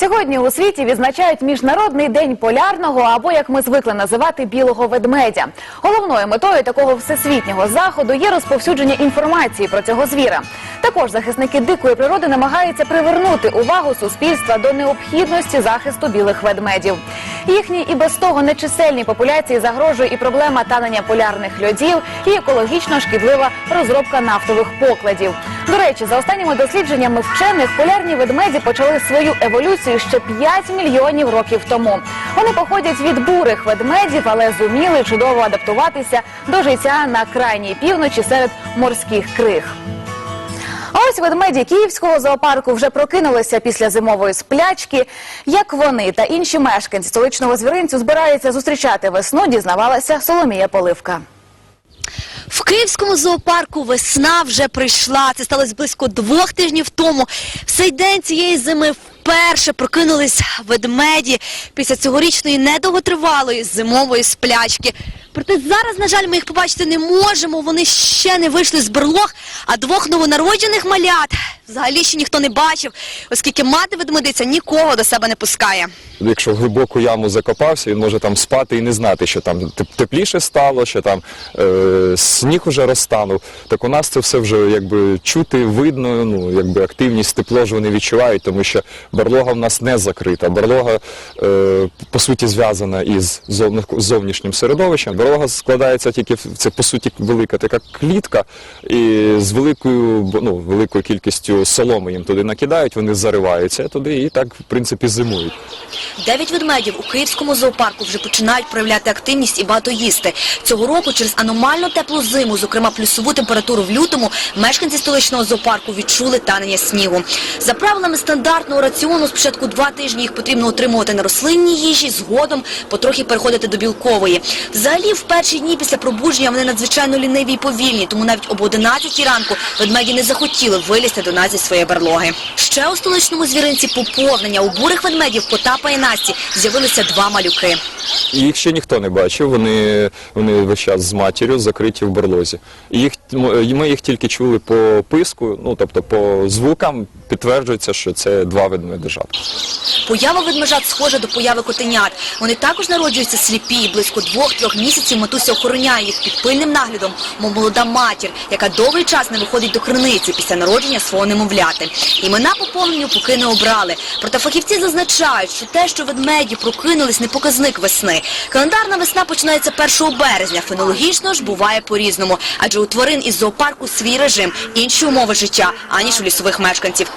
Сьогодні у світі відзначають міжнародний день полярного або, як ми звикли називати, білого ведмедя. Головною метою такого всесвітнього заходу є розповсюдження інформації про цього звіра. Також захисники дикої природи намагаються привернути увагу суспільства до необхідності захисту білих ведмедів. Їхній і без того нечисельній популяції загрожує і проблема танення полярних льодів, і екологічно шкідлива розробка нафтових покладів. До речі, за останніми дослідженнями вчених полярні ведмеді почали свою еволюцію ще 5 мільйонів років тому. Вони походять від бурих ведмедів, але зуміли чудово адаптуватися до життя на крайній півночі серед морських криг. А ось ведмеді Київського зоопарку вже прокинулися після зимової сплячки. Як вони та інші мешканці столичного звіринцю збираються зустрічати весну, дізнавалася Соломія Поливка. В Київському зоопарку весна вже прийшла. Це сталося близько двох тижнів тому. В цей день цієї зими вперше прокинулись ведмеді після цьогорічної недовготривалої зимової сплячки. Проте зараз, на жаль, ми їх побачити не можемо. Вони ще не вийшли з берлог, а двох новонароджених малят взагалі ще ніхто не бачив, оскільки мати ведмедиця нікого до себе не пускає. Якщо в глибоку яму закопався, він може там спати і не знати, що там тепліше стало, що там е, сніг уже розтанув. Так у нас це все вже якби чути, видно, ну якби активність тепло ж вони відчувають, тому що барлога в нас не закрита. Барлога е, по суті зв'язана із зовнішнім середовищем. Барлога складається тільки в- це по суті велика така клітка, і з великою ну, великою кількістю соломи їм туди накидають, вони зариваються туди і так в принципі зимують. Дев'ять ведмедів у Київському зоопарку вже починають проявляти активність і багато їсти. Цього року через аномально теплу зиму, зокрема плюсову температуру в лютому, мешканці столичного зоопарку відчули танення снігу. За правилами стандартного раціону спочатку два тижні їх потрібно отримувати на рослинній їжі, згодом потрохи переходити до білкової. Взагалі, в перші дні після пробудження вони надзвичайно ліниві і повільні, тому навіть об 11 ранку ведмеді не захотіли вилізти до нас зі своєї берлоги. Ще у столичному звіринці поповнення у бурих ведмедів Потапа і Насті з'явилися два малюки. Їх ще ніхто не бачив, вони, вони весь час з матір'ю закриті в берлозі. Їх, ми їх тільки чули по писку, ну тобто по звукам підтверджується, що це два ведмедежата. Поява ведмежат схожа до появи котенят. Вони також народжуються сліпі. і Близько двох-трьох місяців матуся охороняє їх під пильним наглядом, мов молода матір, яка довгий час не виходить до криниці після народження свого немовляти. Імена поповненню поки не обрали. Проте фахівці зазначають, що те, що ведмеді прокинулись, не показник весни. Календарна весна починається 1 березня. Фенологічно ж буває по-різному, адже у тварин із зоопарку свій режим, інші умови життя, аніж у лісових мешканців.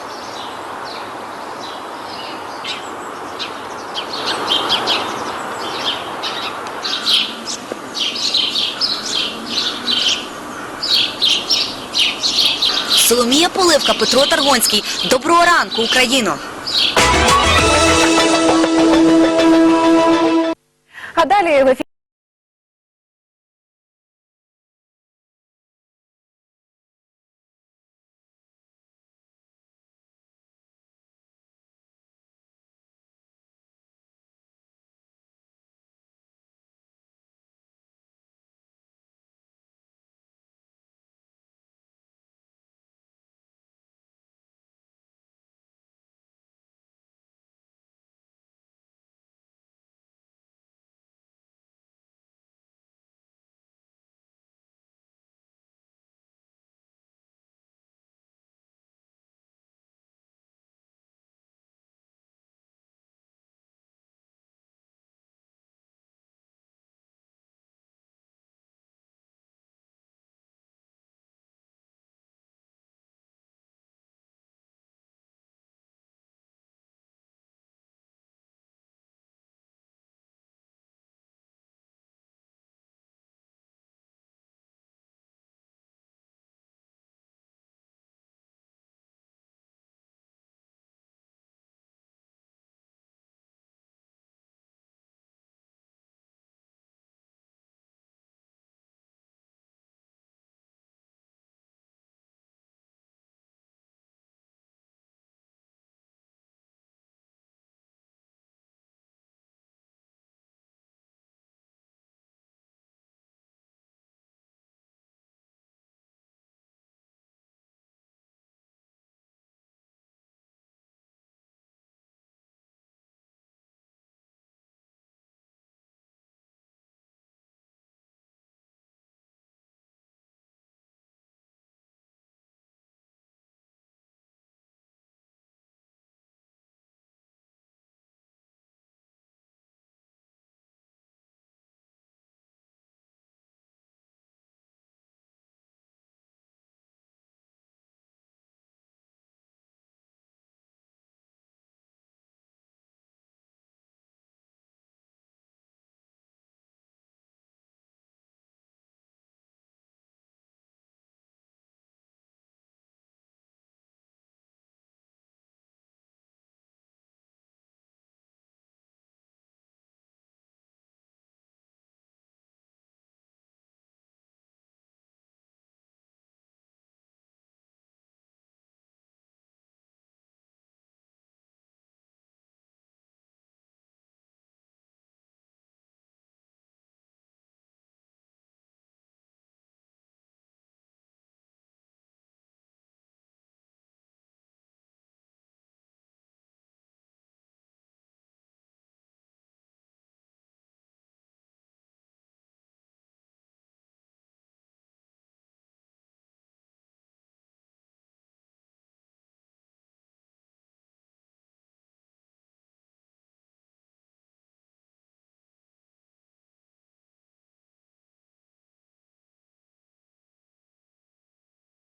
Соломія Поливка, Петро Таргонський. Доброго ранку, Україно! А далі в ефірі